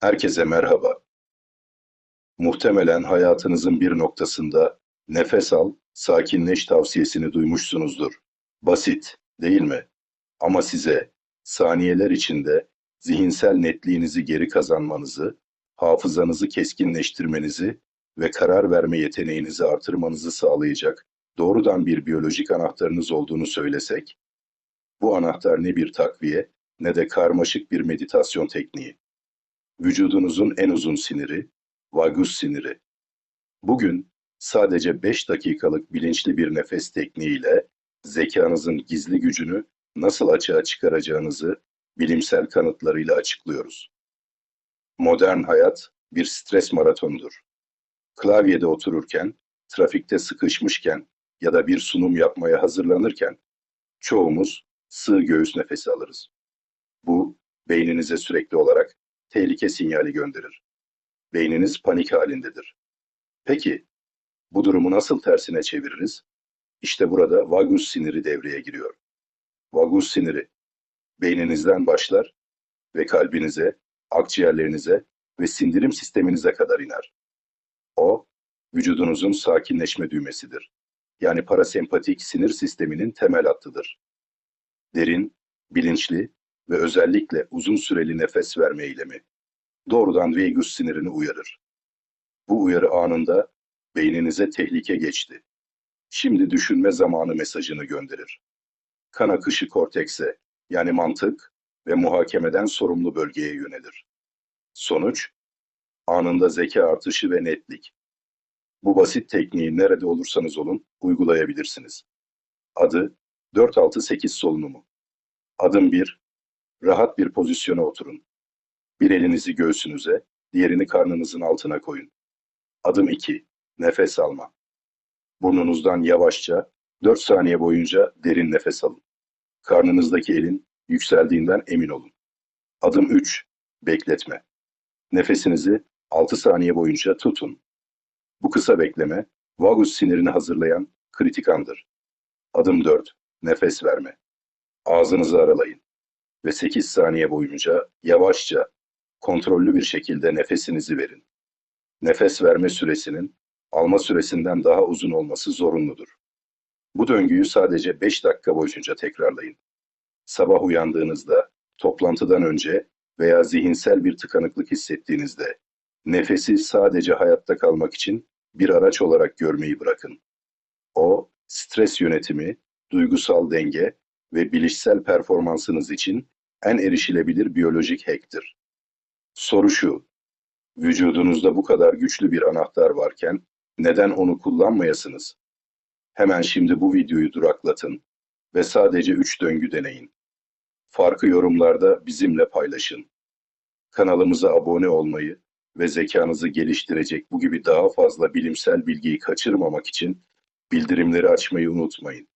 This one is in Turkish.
Herkese merhaba. Muhtemelen hayatınızın bir noktasında nefes al, sakinleş tavsiyesini duymuşsunuzdur. Basit, değil mi? Ama size saniyeler içinde zihinsel netliğinizi geri kazanmanızı, hafızanızı keskinleştirmenizi ve karar verme yeteneğinizi artırmanızı sağlayacak doğrudan bir biyolojik anahtarınız olduğunu söylesek, bu anahtar ne bir takviye ne de karmaşık bir meditasyon tekniği. Vücudunuzun en uzun siniri, vagus siniri. Bugün sadece 5 dakikalık bilinçli bir nefes tekniğiyle zekanızın gizli gücünü nasıl açığa çıkaracağınızı bilimsel kanıtlarıyla açıklıyoruz. Modern hayat bir stres maratonudur. Klavyede otururken, trafikte sıkışmışken ya da bir sunum yapmaya hazırlanırken çoğumuz sığ göğüs nefesi alırız. Bu beyninize sürekli olarak tehlike sinyali gönderir. Beyniniz panik halindedir. Peki bu durumu nasıl tersine çeviririz? İşte burada vagus siniri devreye giriyor. Vagus siniri beyninizden başlar ve kalbinize, akciğerlerinize ve sindirim sisteminize kadar iner. O, vücudunuzun sakinleşme düğmesidir. Yani parasempatik sinir sisteminin temel hattıdır. Derin, bilinçli ve özellikle uzun süreli nefes verme eylemi doğrudan vagus sinirini uyarır. Bu uyarı anında beyninize tehlike geçti. Şimdi düşünme zamanı mesajını gönderir. Kan akışı kortekse yani mantık ve muhakemeden sorumlu bölgeye yönelir. Sonuç, anında zeka artışı ve netlik. Bu basit tekniği nerede olursanız olun uygulayabilirsiniz. Adı 4-6-8 solunumu. Adım 1, rahat bir pozisyona oturun. Bir elinizi göğsünüze, diğerini karnınızın altına koyun. Adım 2, nefes alma. Burnunuzdan yavaşça 4 saniye boyunca derin nefes alın. Karnınızdaki elin yükseldiğinden emin olun. Adım 3, bekletme. Nefesinizi 6 saniye boyunca tutun. Bu kısa bekleme, vagus sinirini hazırlayan kritik andır. Adım 4, nefes verme. Ağzınızı aralayın ve 8 saniye boyunca yavaşça, kontrollü bir şekilde nefesinizi verin. Nefes verme süresinin alma süresinden daha uzun olması zorunludur. Bu döngüyü sadece 5 dakika boyunca tekrarlayın. Sabah uyandığınızda, toplantıdan önce veya zihinsel bir tıkanıklık hissettiğinizde nefesi sadece hayatta kalmak için bir araç olarak görmeyi bırakın. O, stres yönetimi, duygusal denge ve bilişsel performansınız için en erişilebilir biyolojik hack'tir. Soru şu, vücudunuzda bu kadar güçlü bir anahtar varken neden onu kullanmayasınız? Hemen şimdi bu videoyu duraklatın ve sadece 3 döngü deneyin. Farkı yorumlarda bizimle paylaşın. Kanalımıza abone olmayı ve zekanızı geliştirecek bu gibi daha fazla bilimsel bilgiyi kaçırmamak için bildirimleri açmayı unutmayın.